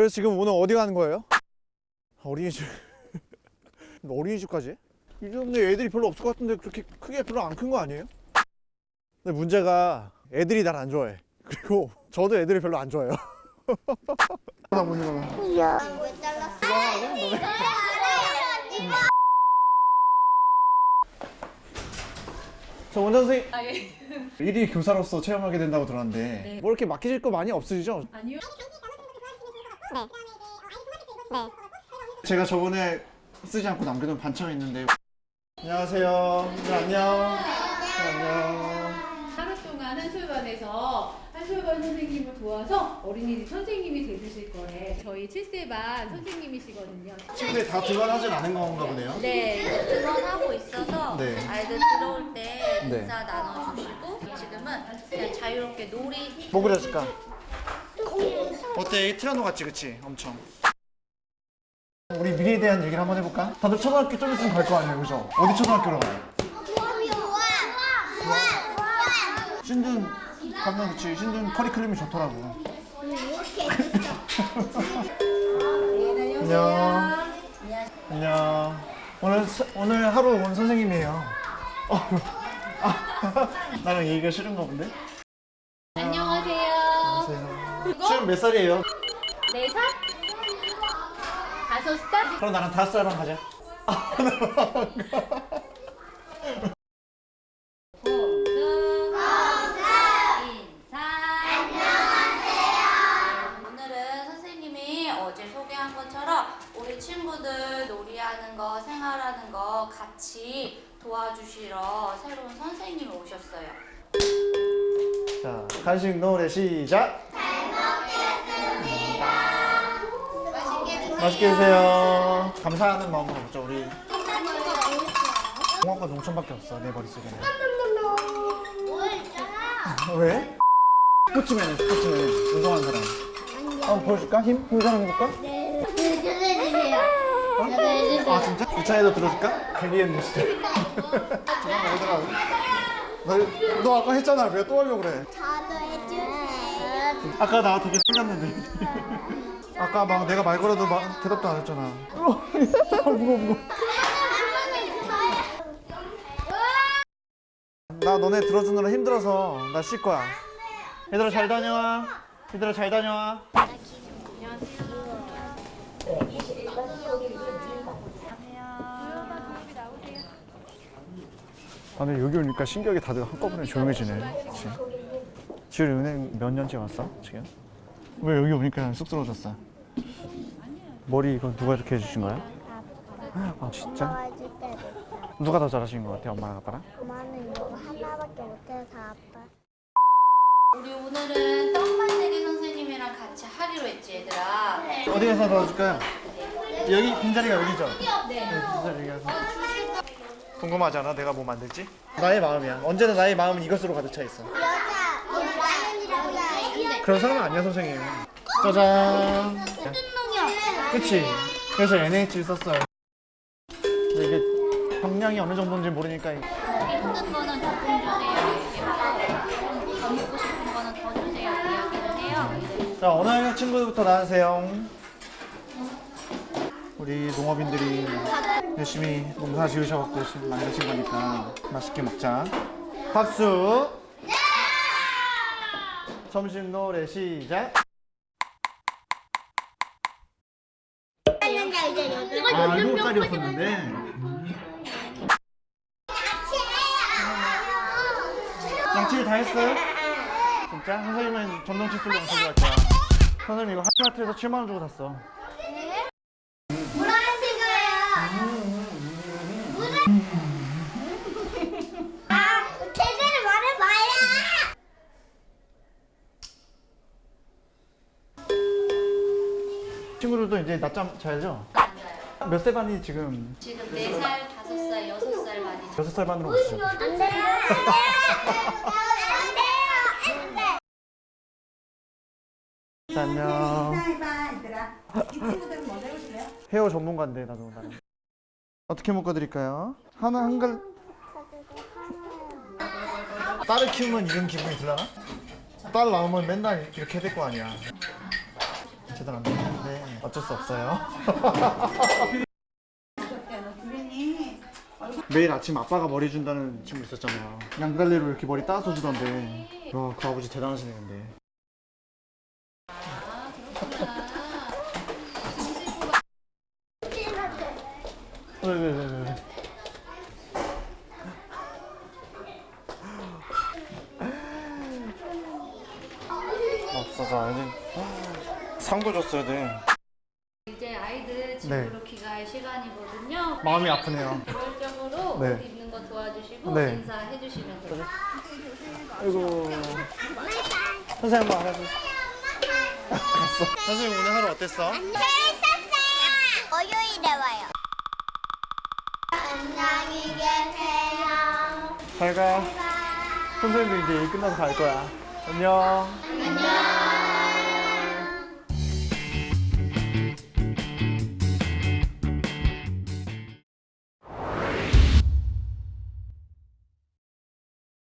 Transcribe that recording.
그래서 지금 오늘 어디 가는 거예요? 어린이집. 어린이집까지? 이 동네 애들이 별로 없을 것 같은데 그렇게 크게 별로 안 큰 거 아니에요? 근데 문제가 애들이 날 안 좋아해. 그리고 저도 애들이 별로 안 좋아해요. 나 보는 거는. 저 원장 선생님 아, 예. 일이 교사로서 체험하게 된다고 들었는데 네. 뭐 이렇게 맡기실 거 많이 없으시죠? 아니요. 제가 저번에 쓰지 않고 남겨둔 반찬이 있는데 안녕하세요 네, 안녕 네, 안녕 하루 동안 한솔반에서 한솔반 선생님을 도와서 어린이집 선생님이 되실 거예요. 저희 7세반 선생님이시거든요. 친구들이 다 등원하진 않은 건가 보네요 네, 등원하고 있어서 네. 아이들 들어올 때 네. 인사 나눠주시고 지금은 그냥 자유롭게 놀이 뭐 그려줄까? 어때? 이 티라노 같지 그치? 엄청 우리 미래에 대한 얘기를 한번 해볼까? 다들 초등학교 좀 있으면 갈 거 아니에요 그죠? 어디 초등학교로 가요? 신준 가면 그치 신준 커리큘럼이 좋더라고 안녕 안녕 오늘 서- 오늘 하루 온 선생님이에요 어, 아, 나랑 얘기가 싫은가 본데? 지금 몇 살이에요? 네 살? 다섯 살? 그럼 나랑 다섯 살만 가자 인사 안녕하세요 오늘은 선생님이 어제 소개한 것처럼 우리 친구들 놀이하는 거 생활하는 거 같이 도와주시러 새로운 선생님이 오셨어요 자 간식 노래 시작 맛있게 드세요 감사하는 마음으로 먹자 우리 공학과 농촌밖에 없어 내 머릿속에는 왜? 스포츠맨이야 스포츠맨 운동하는 사람 한번 보여줄까? 힘? 힘 사람 해볼까? 아 진짜? 유찬이도 들어줄까? 괜히 했네 진짜 잠깐만 얘들아 너, 너 아까 했잖아 왜 또 하려고 그래 아까 나 되게 숨겼는데. 아까 막 내가 말 걸어도 막 대답도 안 했잖아. 어, 무거워 무거워. 나 너네 들어주느라 힘들어서 나 쉴 거야. 얘들아 잘 다녀와. 얘들아 잘 다녀와. 아니 여기 오니까 신기하게 다들 한꺼번에 조용해지네. 그치? 지금 은행 몇 년째 왔어 지금? 왜 여기 오니까 쑥스러워졌어? 머리 이거 누가 이렇게 해주신 거야? 아 진짜? 좋아해줄 때도 누가 더 잘하신 것 같아 엄마랑 아빠랑? 엄마는 이거 하나밖에 못해서 아빠 우리 오늘은 떡 만들기 선생님이랑 같이 하기로 했지 얘들아 어디 가서 도와줄까요? 여기 빈자리가 여기죠? 네 빈자리 여기 가서 궁금하지 않아? 내가 뭐 만들지? 나의 마음이야 언제나 나의 마음은 이것으로 가득 차 있어 여자 라이언이라고 해 그런 사람은 아니야 선생님. 짜잔. 그치? 그래서 NH 썼어요. 근데 이게 용량이 어느 정도인지 모르니까 여기 힘든 거는 조금 주세요. 더 먹고 싶은 거는 더 주세요. 이야기를 해요 자 어느 학년 친구부터 나와주세요? 우리 농업인들이 열심히 농사 지으셔갖고 열심히 만드신 거니까 맛있게 먹자. 박수 점심 노래 시작. 아 일곱 살이었었는데. 양치를 다 했어요? 진짜? 선생님은 전동 칫솔로 양치를 할 거야 선생님 이거 하이마트에서 7만 원 주고 샀어 친구들도 이제 낮잠 자야죠? 몇세 반이 지금? 지금 4살, 5살, 6살 많이 여섯 살 반으로 오시죠? 안 돼요 안 돼요 안녕. 헤어 전문가인데 나도 나는 어떻게 묶어드릴까요? 하나 한글 딸을 키우면 이런 기분이 들라나? 딸 나오면 맨날 이렇게 될 거 아니야. 제대로 안 되는데 어쩔 수 없어요. 매일 아침 아빠가 머리 준다는 친구 있었잖아. 양갈래로 이렇게 머리 따서 주던데. 와, 그 아버지 대단하시네 근데. 아. 왜, 왜, 왜, 왜. 왜. 없어서 애들 상도 줬어야 돼. 이제 아이들 집으로 귀가할 시간이거든요. 마음이 아프네요. 개별적으로 네. 옷 입는 거 도와주시고 네. 인사해 주시면 돼요. 아이고. 선생님 한번. 알았어. 선생님 오늘 하루 어땠어? 재밌었어요. 월요일에 와요. 안녕히 계세요. 잘 가. 선생님도 이제 일 끝나서 갈 거야. 안녕. 안녕.